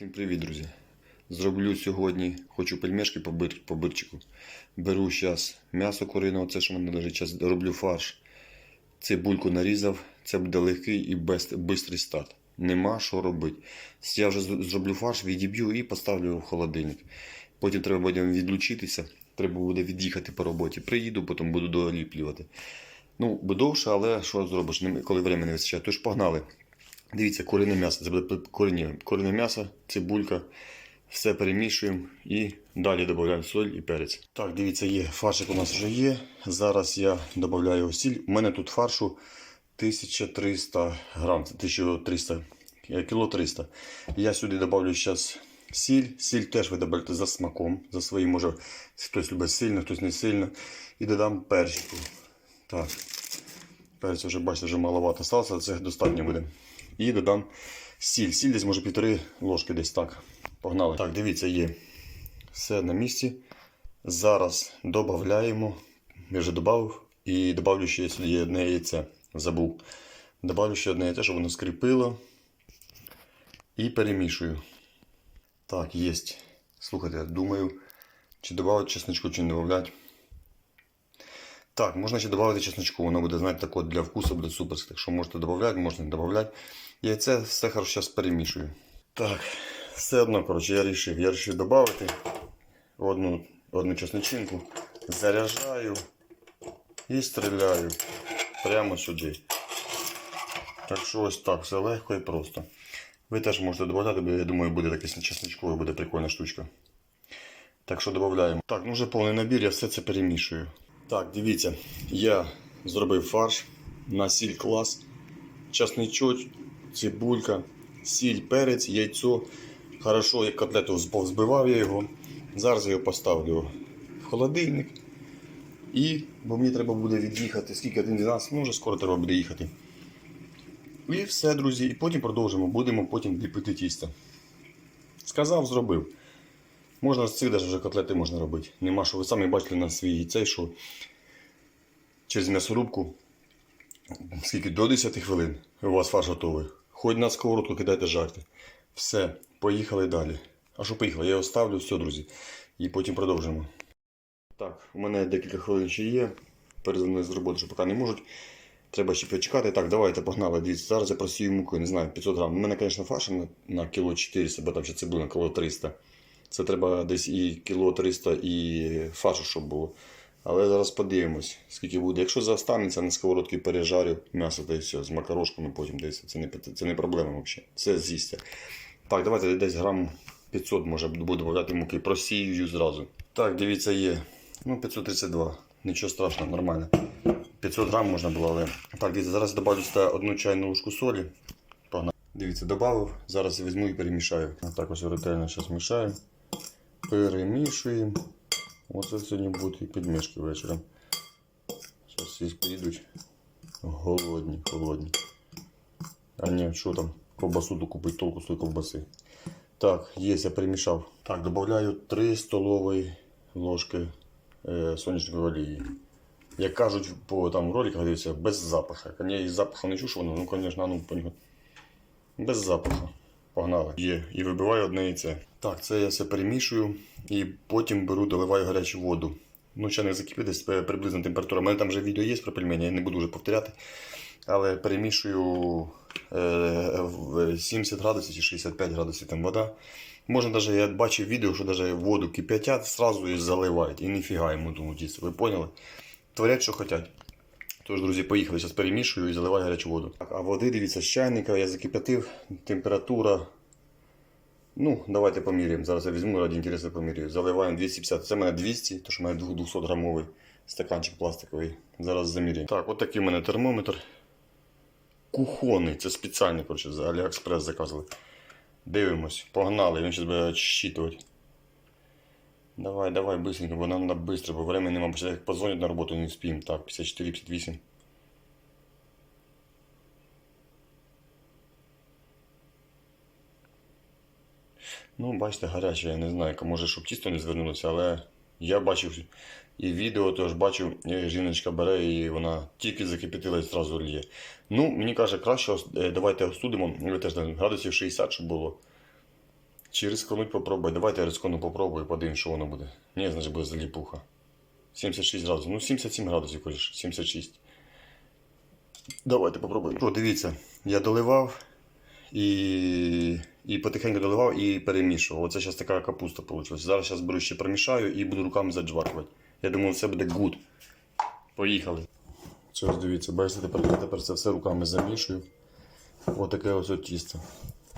Всім привіт, друзі! Зроблю сьогодні, хочу пельмешки по, бир, по бирчику. Беру зараз м'ясо куриного, це що в мене лежить, зараз роблю фарш. Цибульку нарізав, це буде легкий і бистрий старт. Нема що робити. Я вже зроблю фарш, відіб'ю і поставлю в холодильник. Потім треба буде відлучитися, треба буде від'їхати по роботі. Приїду, потім буду доліплювати. Ну, довше, але що зробиш, коли времени не вистачає. Тож погнали. Дивіться, курине м'ясо. Це буде курине, м'ясо, цибулька. Все перемішуємо і далі додаємо соль і перець. Так, дивіться, є фаршик у нас вже є. Зараз я додаю сіль. У мене тут фаршу 1300 грам, це 1300 е, кіло 300. Я сюди додаю зараз сіль. Сіль теж ви додаєте за смаком, за своїм, може хтось любить сильно, хтось не сильно. І додам перчику. Так. Перець вже бачите, вже маловато сталося, це достатньо буде. І додам сіль. Сіль десь може півтори ложки десь так. Погнали. Так, дивіться, є все на місці. Зараз додаємо. Я вже додав. І додавлю ще сюди одне яйце. Забув. Добавлю ще одне яйце, щоб воно скріпило. І перемішую. Так, є. Слухайте, думаю, чи додати чесночку, чи не додати. Так, можна ще додати чесночку, воно буде, знаєте, так от для вкусу буде супер. Так що можете додати, можете не додати. Яйце все хорошо перемішую. Так, все одно, коротше, я вирішив. Я вирішив додати одну, одну чесночинку, заряджаю і стріляю прямо сюди. Так що ось так, все легко і просто. Ви теж можете додати, бо я думаю, буде таке чесночкове, буде прикольна штучка. Так що додаємо. Так, ну вже повний набір, я все це перемішую. Так, дивіться, я зробив фарш на сіль клас, часничок, цибулька, сіль, перець, яйцо. Хорошо, як котлету зб- збивав я його. Зараз я його поставлю в холодильник. І, бо мені треба буде від'їхати, скільки 1.12, ну вже скоро треба буде їхати. І все, друзі. І потім продовжимо. Будемо потім ліпити тісто. Сказав, зробив. Можна з цих даже вже котлети можна робити. Нема що ви самі бачили на свій цей, що через м'ясорубку скільки до 10 хвилин у вас фарш готовий. Хоч на сковородку кидайте жарти. Все, поїхали далі. А що поїхали? Я його ставлю, все, друзі. І потім продовжимо. Так, у мене декілька хвилин ще є. Перезвонили з роботи, що поки не можуть. Треба ще почекати. Так, давайте погнали. Дивіться, зараз я просію муки, не знаю, 500 грам. У мене, звісно, фарша на, на кіло 400, бо там ще цибуля на кіло 300. Це треба десь і кіло 300 і фаршу, щоб було. Але зараз подивимось, скільки буде. Якщо застанеться на сковородці пережарю м'ясо та і все, з макарошками потім десь. Це не, це не проблема взагалі. Це з'їсться. Так, давайте десь грам 500 може буду додати муки. Просію зразу. Так, дивіться, є. Ну, 532. Нічого страшного, нормально. 500 грам можна було, але. Так, дивіться, зараз сюди одну чайну ложку солі. Погнали. Дивіться, додав. Зараз візьму і перемішаю. Так ось ретельно зараз мішаю. Перемішуємо. Оце сьогодні будуть і підмішки вечором. Зараз всі поїдуть. Голодні, голодні. А ні, що там? Ковбасу докупить толку з ковбаси. Так, є, я перемішав. Так, додаю 3 столові ложки е, соняшникової олії. Як кажуть по там роликах, дивіться, без запаху. Я із запаху не чую, що воно, ну, звісно, ну, понюхати. Без запаху. Погнали. Є. І вибиваю одне яйце. Так, це я все перемішую і потім беру, доливаю гарячу воду. Ну, ще не закипить, десь е, приблизна температура. У мене там вже відео є про пельмені, я не буду вже повторяти. Але перемішую е, в 70 градусів чи 65 градусів там вода. Можна навіть, я бачив відео, що навіть воду кип'ятять, сразу її заливають. І ніфіга йому тому. Ви поняли? Творять, що хочуть. Тож, друзі, поїхали. Зараз перемішую і заливаю гарячу воду. Так, а води, дивіться, з чайника я закип'ятив. Температура. Ну, давайте поміряємо. Зараз я візьму раді інтересу поміряю. Заливаємо 250. Це в мене 200, тому що в мене 200 грамовий стаканчик пластиковий. Зараз заміряємо. Так, от такий у мене термометр. Кухонний. Це спеціальний, коротше, з Аліекспрес заказали. Дивимось, погнали, він зараз буде щитувати. Давай, давай, быстренько, бо нам надо быстро, бо времени бо як позвонять на роботу, не спім. Так, 54-58. Ну, бачите, гаряче, я не знаю, може, щоб тісто не звернулося, але я бачив і відео теж бачив, жіночка бере і вона тільки закипятила і одразу лє. Ну, мені каже, краще е, давайте остудимо, ви теж градусів 60, щоб було. Чи рискнуть попробуй. Давайте я рискну попробую, подивимось, що воно буде. Ні, значить буде заліпуха. 76 градусів. Ну, 77 градусів, кажеш, 76. Давайте попробуємо. Що, дивіться, я доливав і, і потихеньку доливав і перемішував. Оце зараз така капуста вийшла. Зараз зараз беру ще промішаю і буду руками заджвакувати. Я думаю, все буде гуд. Поїхали. Це ось дивіться, бачите, тепер, тепер це все руками замішую. Отаке ось от тісто.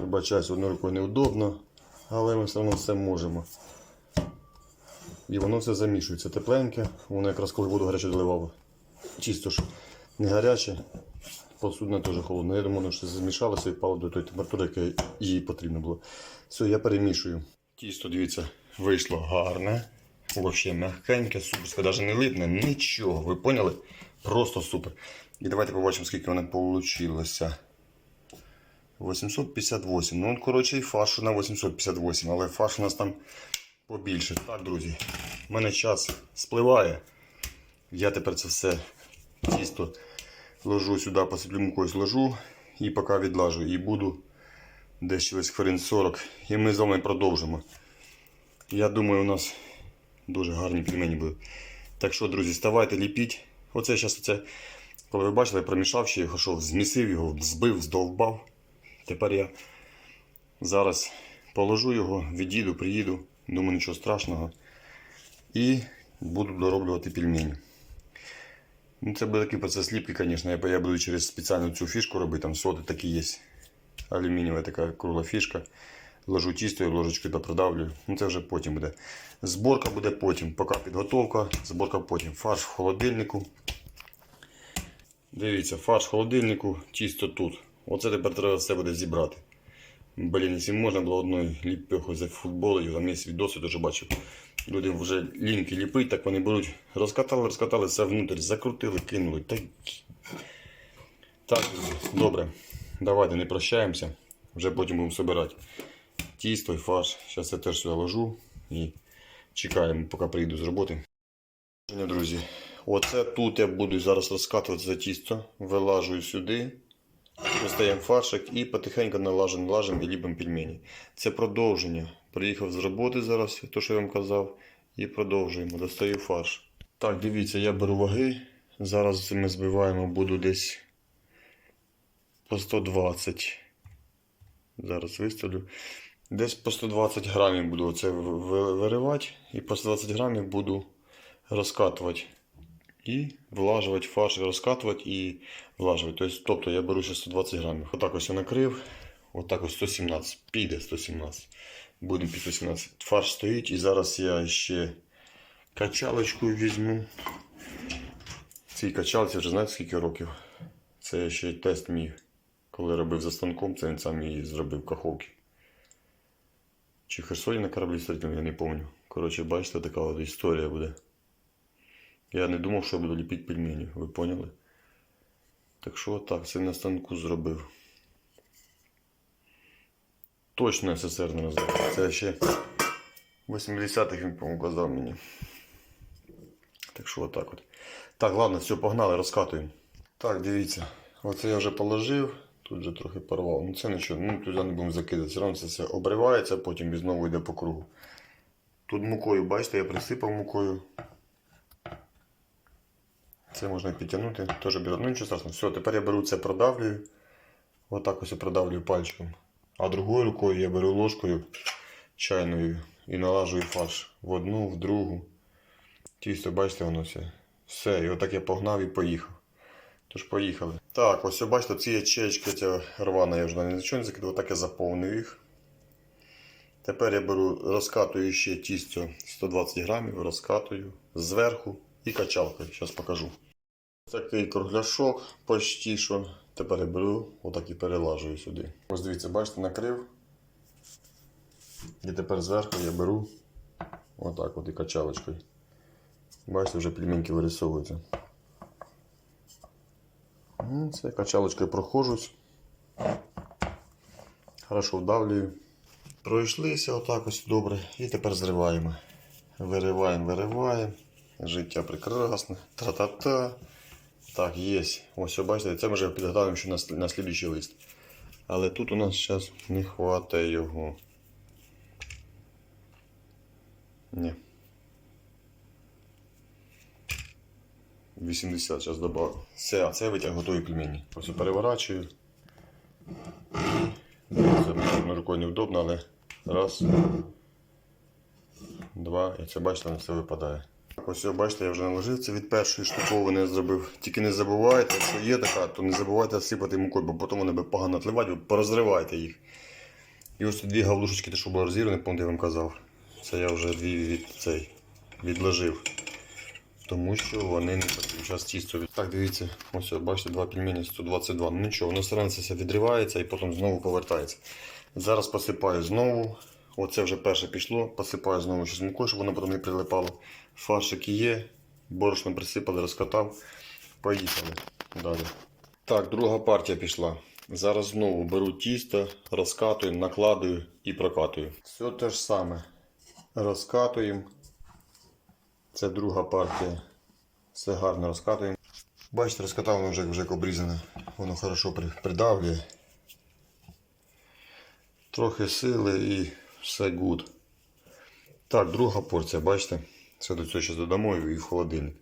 Вибачаюсь, одною рукою неудобно, але ми все одно все можемо. І воно все замішується тепленьке. Воно якраз коли воду гарячу доливав. Чисто ж не гаряче, посудне теж холодне. Я думаю, воно все замішалося і впало до тої температури, яка їй потрібно було. Все, я перемішую. Тісто, дивіться, вийшло гарне. Взагалі м'якеньке, суперське, навіть не липне, нічого. Ви поняли? Просто супер. І давайте побачимо, скільки воно вийшло. 858. Ну, коротше, і фаршу на 858, але фарш у нас там побільше. Так, друзі, в мене час спливає. Я тепер це все тісто ложу сюди, посиплю мукою зложу і поки відлажу. І буду десь через хвилин 40. І ми з вами продовжимо. Я думаю, у нас дуже гарні пельмені будуть. Так що, друзі, ставайте, ліпіть. Оце зараз оце, коли ви бачили, я промішав ще його, що змісив його, збив, здовбав. Тепер я зараз положу його, відійду, приїду, думаю, нічого страшного. І буду дороблювати пельмені. Ну, це буде такий процес ліпки, звісно. Я, я буду через спеціальну цю фішку робити, там соди такі є. Алюмінієва така кругла фішка. Ложу тісто і ложечкою та. Ну це вже потім буде. Зборка буде потім. Поки підготовка, зборка потім. Фарш в холодильнику. Дивіться, фарш в холодильнику, тісто тут. Оце тепер треба все буде зібрати. Блін, якщо можна було одною ліпехою за футболою, там є відоси, дуже бачив. Люди вже лінки ліпить, так вони беруть, розкатали, розкатали, все внутрі, закрутили, кинули. Та... Так, добре. Давайте не прощаємося. Вже потім будемо збирати тісто і фарш. Зараз я теж сюди ложу і чекаємо, поки приїду з роботи. Друзі, оце тут я буду зараз розкатувати це тісто, вилажую сюди. Достаємо фаршик і потихеньку налажимо, налажимо і ліпимо пельмені. Це продовження. Приїхав з роботи зараз, то що я вам казав, і продовжуємо. Достаю фарш. Так, дивіться, я беру ваги. Зараз ми збиваємо, буду десь по 120. Зараз виставлю. Десь по 120 грамів буду це виривати. І по 120 грамів буду розкатувати. І влажувати фарш, розкатувати і влажувати. Тобто, тобто я беру ще 120 грамів. Отак ось я накрив. Отак ось 117. Піде 117. Будемо під 117. Фарш стоїть і зараз я ще качалочку візьму. Цій качалці вже знаєте скільки років. Це ще тест мій. Коли робив за станком, це він сам її зробив каховки. Чи Херсоні на кораблі сидів, я не пам'ятаю. Коротше, бачите, така от історія буде. Я не думав, що я буду ліпити пельмені, ви поняли? Так що так, це на станку зробив. Точно СССР не називається. Це ще 80-х він по-моєму казав мені. Так що отак от. Так, ладно, все, погнали, розкатуємо. Так, дивіться. Оце я вже положив. Тут вже трохи порвав. Ну це нічого, ну туди не будемо закидати. Все одно це все обривається, потім і знову йде по кругу. Тут мукою, бачите, я присипав мукою. Це можна підтягнути, теж беру. Ну нічого страшного. Все, тепер я беру це продавлюю. Отак ось я продавлюю пальчиком. А другою рукою я беру ложкою чайною і налажую фарш в одну, в другу. Тісто, бачите, воно все. Все, і отак я погнав і поїхав. Тож поїхали. Так, ось бачите, ці ячейки ця рвана, я вже нічого не закидав, так я заповнив їх. Тепер я беру, розкатую ще тісто 120 грамів, розкатую зверху і качалкою. Зараз покажу. Такий кругляшок почти що. Тепер я беру, отак і перелажую сюди. Ось дивіться, бачите, накрив. І тепер зверху я беру отак от і качалочкою. Бачите, вже пельменьки вирисовуються. Ну, Це качалочкою проходжусь. Хорошо вдавлюю. Пройшлися отак ось добре. І тепер зриваємо. Вириваємо, вириваємо. Життя прекрасне. Тра-та-та. Так, є. Ось, бачите, це ми вже підготовимо ще на, на слідуючий лист. Але тут у нас зараз не вистачає його. Ні. 80 зараз добавлю. Все, а це витяг готові пельмені. Просто переворачую. Це рукою невдобно, але раз. Два. І це бачите, на це випадає. Ось бачите, я вже наложив це від першої штуковини зробив. Тільки не забувайте, якщо є така, то не забувайте сипати мукою, бо потім вони буде погано тливати, порозривайте їх. І ось тут дві габлушечки, те, що були розірвані, пам'ятаю, я вам казав. Це я вже дві від цей відложив. Тому що вони не потрібні. Зараз тісто. Так, дивіться, ось бачите, два пельмені 122. Ну нічого, воно все одно це все відривається і потім знову повертається. Зараз посипаю знову. Оце вже перше пішло, посипаю знову з мукою, щоб воно потім не прилипало. Фаршик є, борошно присипали, розкатав. Поїхали далі. Так, друга партія пішла. Зараз знову беру тісто, розкатую, накладую і прокатую. Все те ж саме. Розкатуємо. Це друга партія. Все гарно розкатуємо. Бачите, розкатав воно вже, вже обрізане. Воно хорошо придавлює. Трохи сили і все гуд. Так, друга порція, бачите? Це до цього зараз додамо і в холодильник.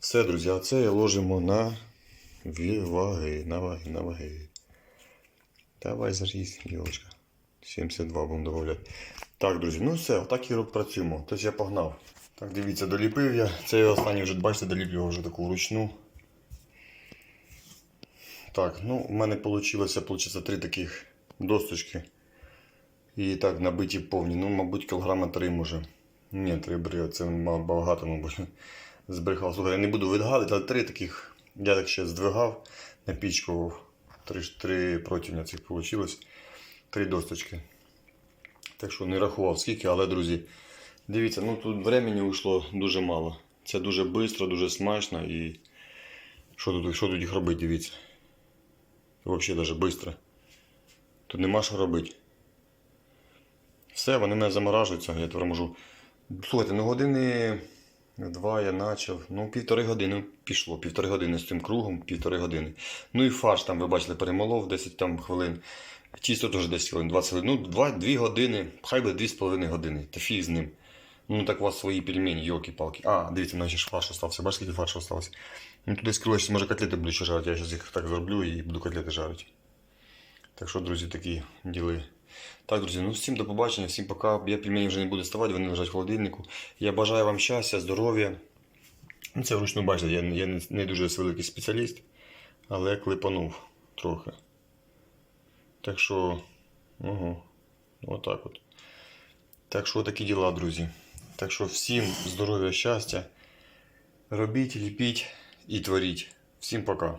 Все, друзі, а це ложимо на ваги, на ваги, на ваги. Давай зарізь, Йолочка. 72 будемо додавати. Так, друзі, ну все, отак і працюємо. Тобто я погнав. Так, дивіться, доліпив я. Це я останній вже, бачите, доліплював вже таку вручну. Так, ну у мене вийшло, вийшло три таких досточки. І так набиті повні. Ну, мабуть, кілограма три може. Ні, три бри, це багато, мабуть. Збрехав. Слухай, я не буду відгадати, але три таких. Я так ще здвигав, напічкував. Три, три противня цих вийшло. Три досточки. Так що не рахував скільки, але, друзі, дивіться, ну тут времени уйшло дуже мало. Це дуже швидко, дуже смачно і що тут, що тут їх робити, дивіться. Взагалі навіть швидко. Тут нема що робити. Все, вони мене заморажуються, я тепер можу. Слухайте, ну години два я почав. Ну, півтори години пішло. Півтори години з цим кругом, півтори години. Ну і фарш там, ви бачили, перемолов 10 там хвилин. Тісто теж 10 хвилин, 20 хвилин. Ну, 2, 2 години, хай буде 2,5 години. Та фіг з ним. Ну так у вас свої пельмені, йолки-палки. А, дивіться, наче ж фарш остався. Бачите, скільки фаршу остався? Ну туди скрилось, може котлети буду ще жарити. Я зараз їх так зроблю і буду котлети жарити. Так що, друзі, такі діли. Так, друзі, ну всім до побачення, всім пока. Я пельмені вже не буду ставати, вони лежать в холодильнику. Я бажаю вам щастя, здоров'я. Ну, це вручну бачите, я, я не, дуже великий спеціаліст, але клепанув трохи. Так що, угу, отак от. Так що такі діла, друзі. Так що всім здоров'я, щастя. Робіть, ліпіть і творіть. Всім пока.